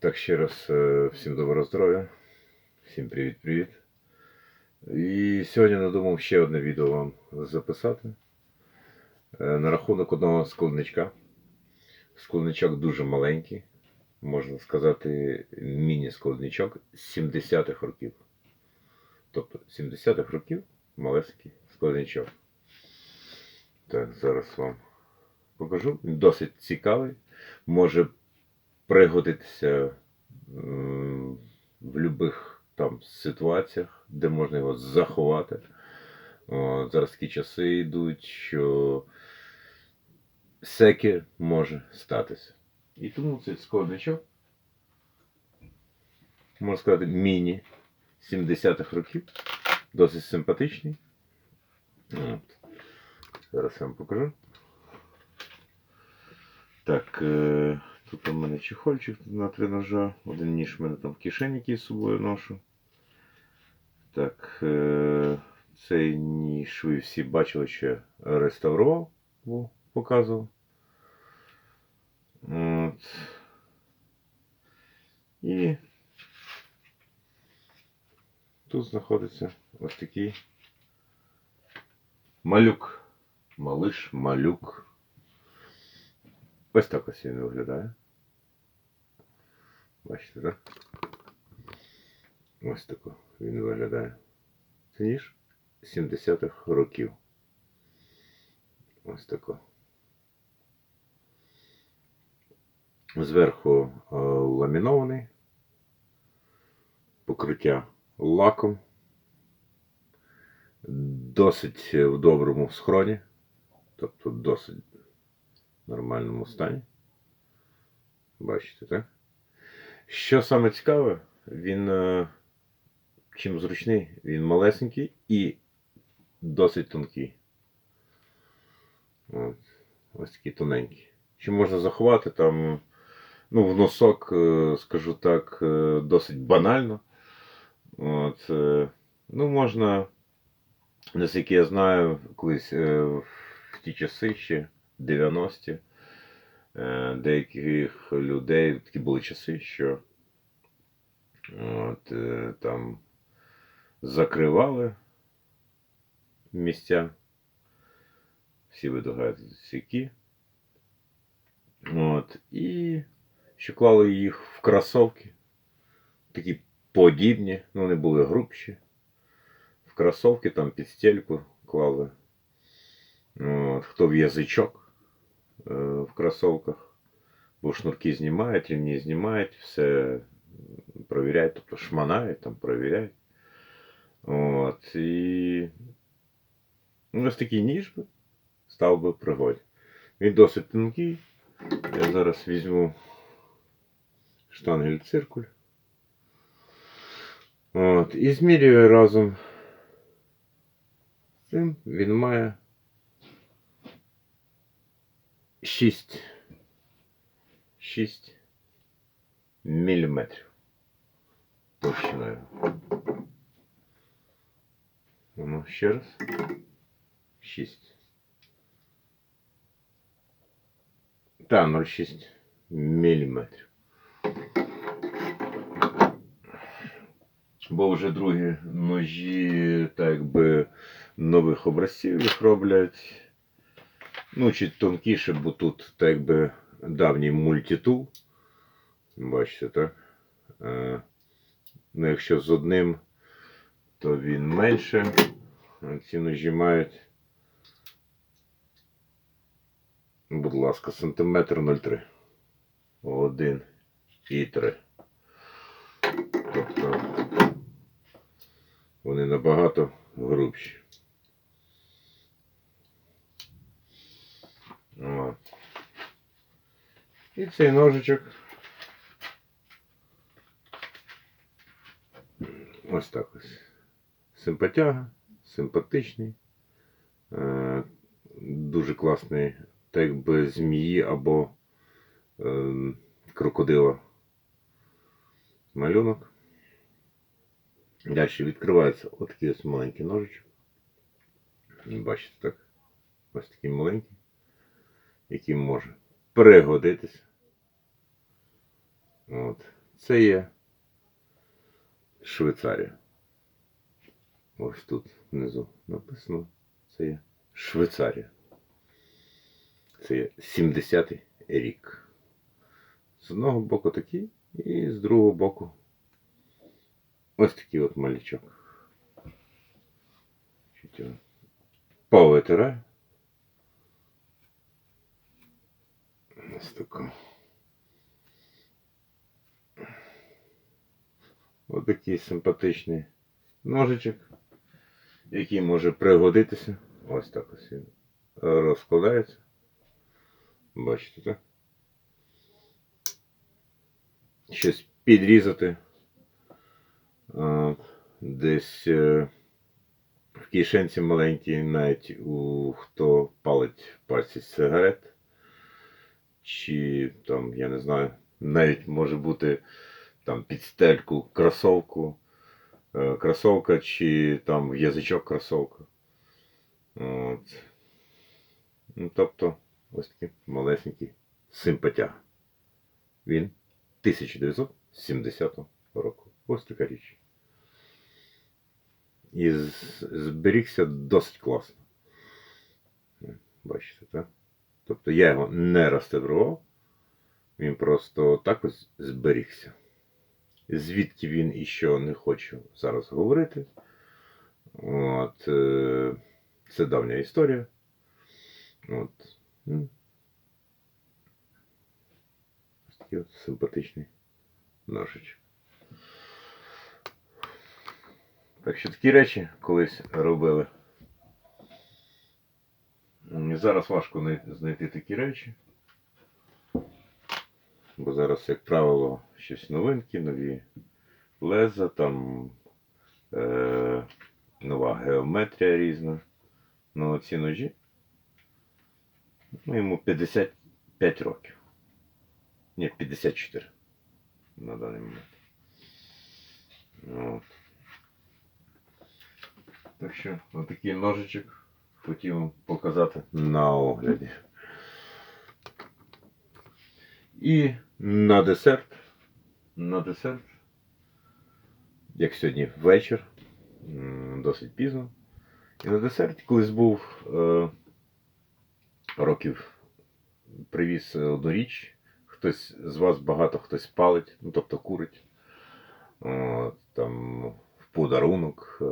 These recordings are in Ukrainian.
Так, ще раз е, всім доброго здоров'я, всім привіт-привіт. І сьогодні надумав ще одне відео вам записати е, на рахунок одного складничка. Складничок дуже маленький, можна сказати, міні-складничок з 70-х років. Тобто 70-х років малесенький складничок. Так, зараз вам покажу. Він досить цікавий. Може пригодитися в будь-яких там ситуаціях, де можна його заховати. Зараз такі часи йдуть, що всяке може статися. І тому цей складничок, можна сказати, міні 70-х років, досить симпатичний. От. Зараз я вам покажу. Так, е, тут у мене чехольчик на три ножа. Один ніж в мене там в кишені який з собою ношу. Так, е, цей ніж ви всі бачили, що реставрував, во, показував. От. І тут знаходиться ось такий малюк. Малиш, малюк. Ось так ось він виглядає. Бачите, так? Ось так він виглядає. Це ніж 70-х років. Ось тако. Зверху е, ламінований. Покриття лаком. Досить в доброму схроні. Тобто досить в нормальному стані. Бачите, так? Що саме цікаве, він е, чим зручний, він малесенький і досить тонкий. От. Ось такий тоненький. Чи можна заховати там, ну, в носок, е, скажу так, е, досить банально. От, ну, можна, наскільки я знаю, колись в ті часи ще 90-ті. Е, Деяких людей такі були часи, що от, е, там закривали місця. Всі ви догадуєтесь, які. От, і що клали їх в кросовки. Такі подібні, ну вони були грубші. В кросовки там під стельку клали. От, хто в язичок в кросовках, бо шнурки знімають, ремні знімають, все провіряють, тобто шманають, там провіряють. От, і ну, ось такий ніж би став би пригоді. Він досить тонкий. Я зараз візьму штангель циркуль. От, і змірюю разом цим. Він має 6 6 міліметрів товщиною. Ну, ще раз. 6. Та, 0,6 міліметрів. Бо вже другі ножі, так якби нових образців їх роблять. Ну, чи тонкіше, бо тут так якби давній мультитул. Бачите, так? Е, ну, якщо з одним, то він менше. Ці ножі мають, будь ласка, сантиметр 0,3. Один і три. Тобто вони набагато грубші. От. І цей ножичок. Ось так ось. Симпатяга, симпатичний. Е, дуже класний, так якби змії або е, крокодила малюнок. Далі відкривається отакий ось маленький ножичок. Бачите, так? Ось такий маленький, який може пригодитися. От. Це є Швейцарія. Ось тут внизу написано. Це є Швейцарія. Це є 70-й рік. З одного боку такий, і з другого боку ось такий от малючок. Його. Ось тако. Ось такий симпатичний ножичок, який може пригодитися. Ось так ось він розкладається. Бачите, так? Щось підрізати. Десь е, в кишенці маленькій, навіть у хто палить пальці сигарет. Чи там, я не знаю, навіть може бути там під стельку кросовку, е, кросовка чи там язичок кросовка. От. Ну, тобто, ось такий малесенький симпатяг. Він 1970 року. Ось така річ. І зберігся досить класно. Бачите, так? Тобто я його не реставрував, він просто так ось зберігся. Звідки він і що не хочу зараз говорити. От, е, це давня історія. От. такий от симпатичний ножичок. Так що такі речі колись робили. Зараз важко знайти такі речі. Бо зараз, як правило, щось новинки, нові леза, там е, нова геометрія різна. Ну, ці ножі. Ну, йому 55 років. Ні, 54 на даний момент. От. Так що, отакий ножичок хотів вам показати на огляді. І на десерт. На десерт. Як сьогодні вечір, досить пізно. І на десерт колись був е, років привіз одну річ. Хтось з вас багато хтось палить, ну тобто курить. От, там в подарунок. е,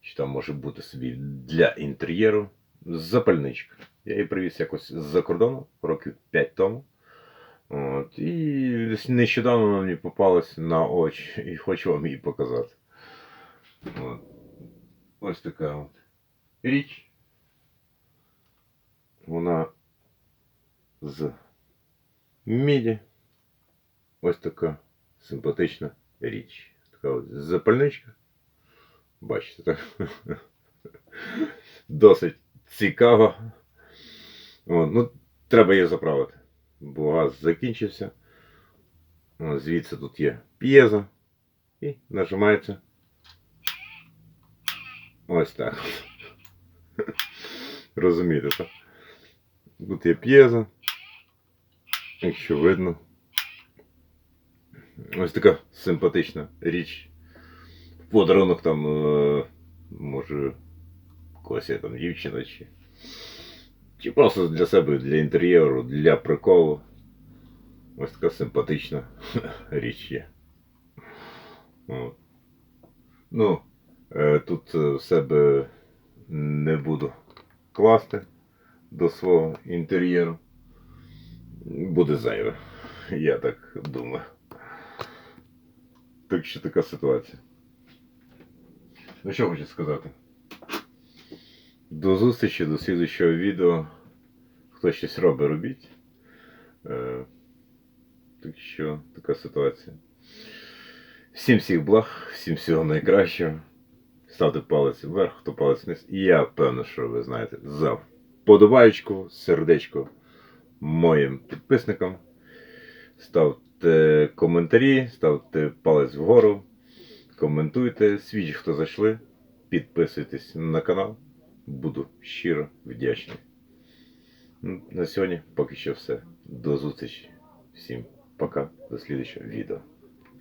Чи там може бути собі для інтер'єру запальничка. Я її привіз якось з-за кордону років 5 тому. От, і нещодавно вона мені попалась на очі і хочу вам її показати. От. Ось така от річ. Вона з міді. Ось така симпатична річ. Така от запальничка. Бачите, так? Досить цікаво. От, ну, треба її заправити, бо газ закінчився. Звідси тут є п'єза. І нажимається. Ось так. Розумієте, так? Тут є п'єза. Якщо видно. Ось така симпатична річ. Подарунок там, е, може, когось є там дівчина чи. Чи просто для себе, для інтер'єру, для приколу. Ось така симпатична річ є. Ну, е, тут е, в себе не буду класти до свого інтер'єру. Буде зайве, я так думаю. Так що така ситуація. Ну що хочу сказати? До зустрічі, до слідчого відео. Хто щось робить, робіть. Е, так що така ситуація. Всім всіх благ, всім всього найкращого. Ставте палець вверх, хто палець вниз. І я певно, що ви знаєте, за вподобаєчку, сердечко моїм підписникам. Ставте коментарі, ставте палець вгору, коментуйте, свіч, хто зайшли, підписуйтесь на канал. Буду щиро вдячний. Ну, На сьогодні поки що все. До зустрічі. Всім пока, до слідчого відео.